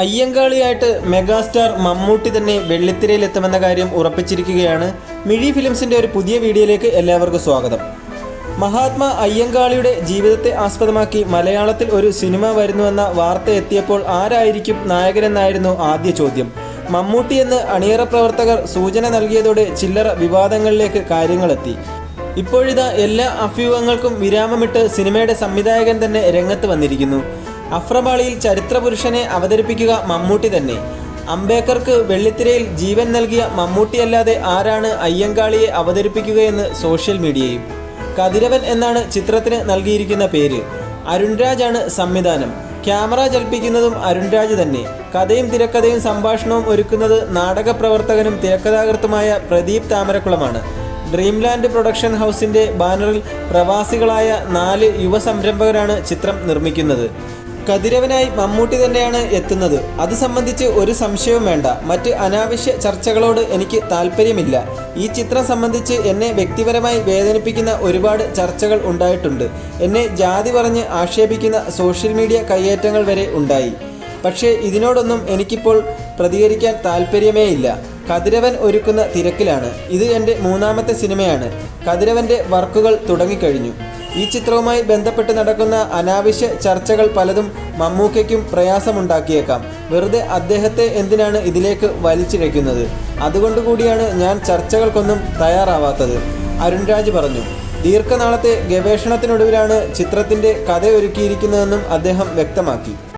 അയ്യങ്കാളിയായിട്ട് megastar Mammootty തന്നെ വെള്ളിത്തിരയിൽ എത്തുമെന്ന കാര്യം ഉറപ്പിച്ചിരിക്കുകയാണ് മിഴി ഫിലിംസിന്റെ ഒരു പുതിയ വീഡിയോയിലേക്ക് എല്ലാവർക്കും സ്വാഗതം. മഹാത്മാ അയ്യങ്കാളിയുടെ ജീവിതത്തെ ആസ്പദമാക്കി മലയാളത്തിൽ ഒരു സിനിമ വരുന്നുവെന്ന വാർത്ത എത്തിയപ്പോൾ ആരായിരിക്കും നായകനെന്നായിരുന്നു ആദ്യ ചോദ്യം. മമ്മൂട്ടി എന്ന് അണിയറ പ്രവർത്തകർ സൂചന നൽകിയതോടെ ചില്ലറ വിവാദങ്ങളിലേക്ക് കാര്യങ്ങളെത്തി. ഇപ്പോഴിതാ എല്ലാ അഭ്യൂഹങ്ങൾക്കും വിരാമമിട്ട് സിനിമയുടെ സംവിധായകൻ തന്നെ രംഗത്ത് വന്നിരിക്കുന്നു. അഫ്രപാളിയിൽ ചരിത്രപുരുഷനെ അവതരിപ്പിക്കുക മമ്മൂട്ടി തന്നെ. അംബേദ്കർക്ക് വെള്ളിത്തിരയിൽ ജീവൻ നൽകിയ മമ്മൂട്ടിയല്ലാതെ ആരാണ് അയ്യങ്കാളിയെ അവതരിപ്പിക്കുകയെന്ന് സോഷ്യൽ മീഡിയയും. കതിരവൻ എന്നാണ് ചിത്രത്തിന് നൽകിയിരിക്കുന്ന പേര്. അരുൺരാജാണ് സംവിധാനം. ക്യാമറ ചലിപ്പിക്കുന്നതും അരുൺരാജ് തന്നെ. കഥയും തിരക്കഥയും സംഭാഷണവും ഒരുക്കുന്നത് നാടക പ്രവർത്തകനും തിരക്കഥാകൃത്തുമായ പ്രദീപ് താമരക്കുളമാണ്. ഡ്രീംലാൻഡ് പ്രൊഡക്ഷൻ ഹൗസിന്റെ ബാനറിൽ പ്രവാസികളായ നാല് യുവ സംരംഭകരാണ് ചിത്രം നിർമ്മിക്കുന്നത്. കതിരവനായി മമ്മൂട്ടി തന്നെയാണ് എത്തുന്നത്. അത് സംബന്ധിച്ച് ഒരു സംശയവും വേണ്ട. മറ്റ് അനാവശ്യ ചർച്ചകളോട് എനിക്ക് താല്പര്യമില്ല ഈ ചിത്രം സംബന്ധിച്ച് എന്നെ വ്യക്തിപരമായി വേദനിപ്പിക്കുന്ന ഒരുപാട് ചർച്ചകൾ ഉണ്ടായിട്ടുണ്ട്. എന്നെ ജാതി പറഞ്ഞ് ആക്ഷേപിക്കുന്ന സോഷ്യൽ മീഡിയ കയ്യേറ്റങ്ങൾ വരെ ഉണ്ടായി. പക്ഷേ ഇതിനോടൊന്നും എനിക്കിപ്പോൾ പ്രതികരിക്കാൻ താല്പര്യമേ ഇല്ല കതിരവൻ ഒരുക്കുന്ന തിരക്കിലാണ്. ഇത് എന്റെ മൂന്നാമത്തെ സിനിമയാണ്. കതിരവന്റെ വർക്കുകൾ തുടങ്ങിക്കഴിഞ്ഞു. ഈ ചിത്രവുമായി ബന്ധപ്പെട്ട് നടക്കുന്ന അനാവശ്യ ചർച്ചകൾ പലതും മമ്മൂക്കയ്ക്കും പ്രയാസമുണ്ടാക്കിയേക്കാം. വെറുതെ അദ്ദേഹത്തെ എന്തിനാണ് ഇതിലേക്ക് വലിച്ചിഴയ്ക്കുന്നത് അതുകൊണ്ടുകൂടിയാണ് ഞാൻ ചർച്ചകൾക്കൊന്നും തയ്യാറാവാത്തത്. അരുൺരാജ് പറഞ്ഞു ദീർഘനാളത്തെ ഗവേഷണത്തിനൊടുവിലാണ് ചിത്രത്തിന്റെ കഥയൊരുക്കിയിരിക്കുന്നതെന്നും അദ്ദേഹം വ്യക്തമാക്കി.